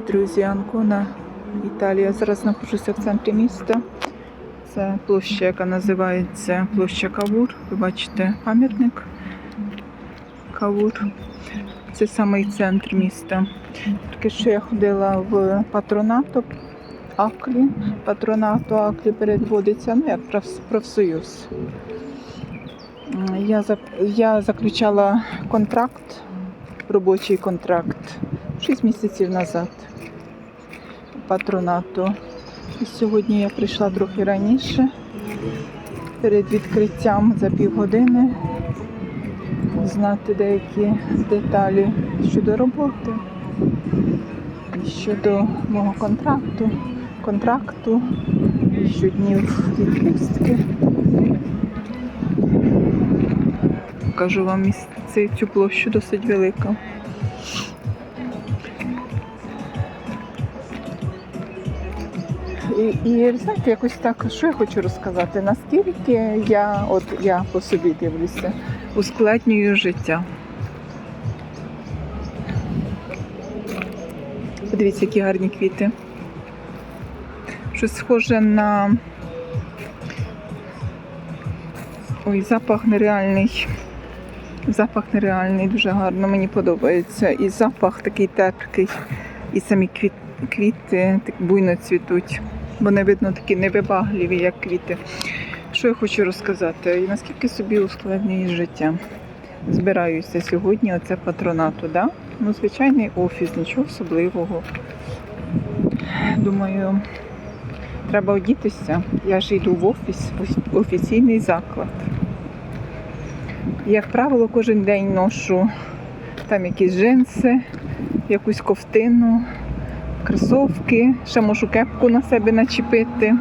Друзі, Анкона, Італія. Зараз знаходжуся в центрі міста. Це площа, яка називається площа Кавур. Ви бачите пам'ятник Кавур. Це самий центр міста. Тільки що я ходила в патронату Аклі. Патронату Аклі переводиться, ну як профсоюз. Я, я заключала контракт, робочий контракт 6 місяців назад патронату. І сьогодні я прийшла трохи раніше, перед відкриттям за півгодини, знати деякі деталі щодо роботи і щодо мого контракту, контракту, щоднів відпустки. Покажу вам цю площу досить велика. І, і знаєте, якось так, що я хочу розказати, наскільки я, от я по собі дивлюся, ускладнюю життя. Подивіться, які гарні квіти. Щось схоже на. Ой, запах нереальний. Запах нереальний, дуже гарно, мені подобається. І запах такий терпкий, і самі квіт, квіти так буйно цвітуть. Вони, видно, такі невибагливі, як квіти. Що я хочу розказати? І наскільки собі ускладнює життя? Збираюся сьогодні, оце патронату, да? Ну, звичайний офіс, нічого особливого. Думаю, треба одітися. Я ж йду в офіс, в офіційний заклад. Як правило, кожен день ношу там якісь джинси, якусь ковтину, кросовки, ще можу кепку на себе начепити.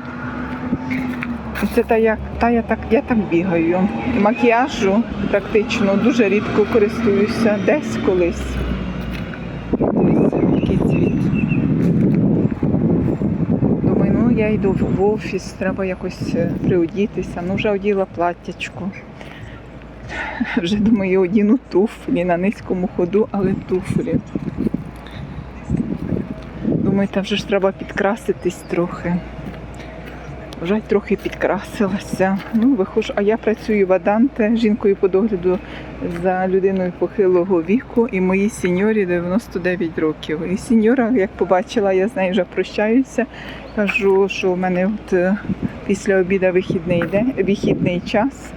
Це та, як, та я, так, я так бігаю. Макіяжу практично дуже рідко користуюся, десь колись. Думаю, ну я йду в офіс, треба якось е, приодітися. Ну, вже оділа платтячко. Вже думаю, одіну туфлі на низькому ходу, але туфлі. Думаю, там вже ж треба підкраситись трохи. Вже трохи підкрасилася. Ну, виходжу, а я працюю в Аданте жінкою по догляду за людиною похилого віку, і моїй сеньорі 99 років. І сеньора, як побачила, я з нею вже прощаюся. Кажу, що в мене от е, після обіду вихідний день, вихідний час.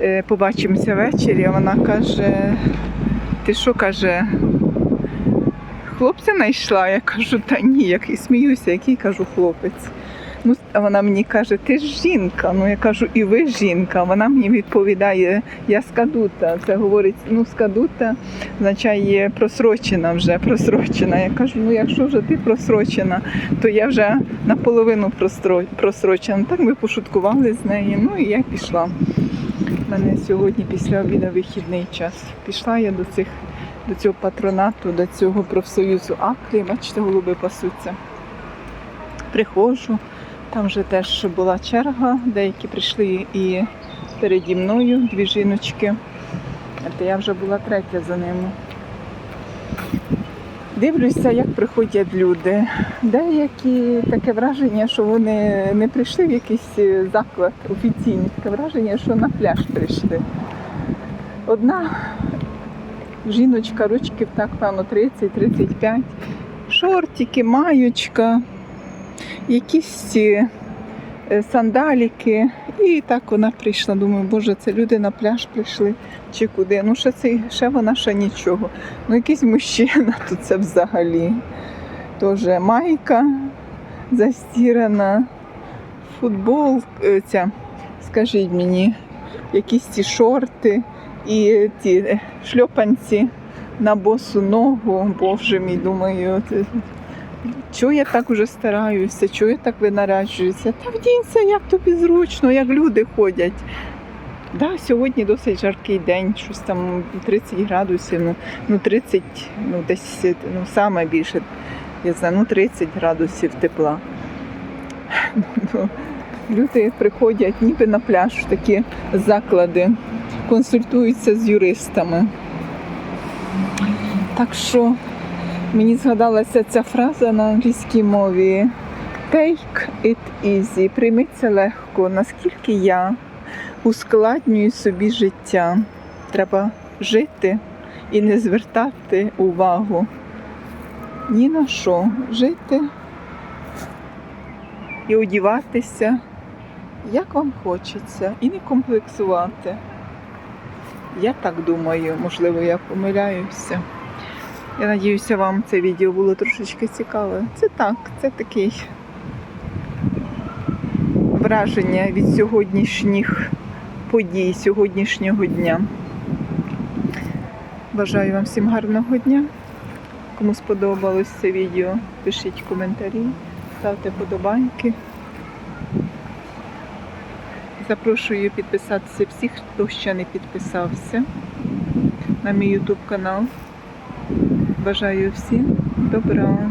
Е, Побачимося ввечері. А вона каже: ти що каже? Хлопця знайшла? Я кажу, та ні, як і сміюся, який кажу хлопець. Ну, вона мені каже, ти ж жінка. Ну я кажу, і ви жінка. Вона мені відповідає, я скадута. Це говорить, ну скадута означає просрочена вже, просрочена. Я кажу, ну якщо вже ти просрочена, то я вже наполовину просрочена. Так ми пошуткували з нею. Ну і я пішла. У мене сьогодні після обіду вихідний час. Пішла я до цих до цього патронату, до цього профсоюзу Аклі. Бачите, голуби пасуться. Приходжу, там вже теж була черга, деякі прийшли і переді мною, дві жіночки. Та я вже була третя за ними. Дивлюся, як приходять люди. Деякі таке враження, що вони не прийшли в якийсь е, заклад офіційний, таке враження, що на пляж прийшли. Одна жіночка, ручків так, певно, 30-35, шортики, маючка, якісь е, сандаліки. І так вона прийшла. Думаю, боже, це люди на пляж прийшли чи куди. Ну, ще, це, ще вона ще нічого. Ну, якийсь мужчина, то це взагалі. Тоже майка застірана, футбол, е, скажіть мені, якісь ці шорти і ті е, шльопанці на босу ногу. Боже мій, думаю, це- чого я так уже стараюся, чого я так винаряджуюся? Та вдінься, як тобі зручно, як люди ходять. Да, сьогодні досить жаркий день, щось там 30 градусів, ну, ну 30, ну десь ну, саме більше, я знаю, ну 30 градусів тепла. Ну, Люди приходять ніби на пляж в такі заклади, консультуються з юристами. Так що Мені згадалася ця фраза на англійській мові. Take it easy, прийми це легко. Наскільки я ускладнюю собі життя. Треба жити і не звертати увагу ні на що. Жити і одіватися, як вам хочеться, і не комплексувати. Я так думаю, можливо, я помиляюся. Я надіюся, вам це відео було трошечки цікаве. Це так, це такий враження від сьогоднішніх подій, сьогоднішнього дня. Бажаю вам всім гарного дня. Кому сподобалось це відео, пишіть коментарі, ставте подобайки. Запрошую підписатися всіх, хто ще не підписався на мій YouTube канал. Бажаю всім добра.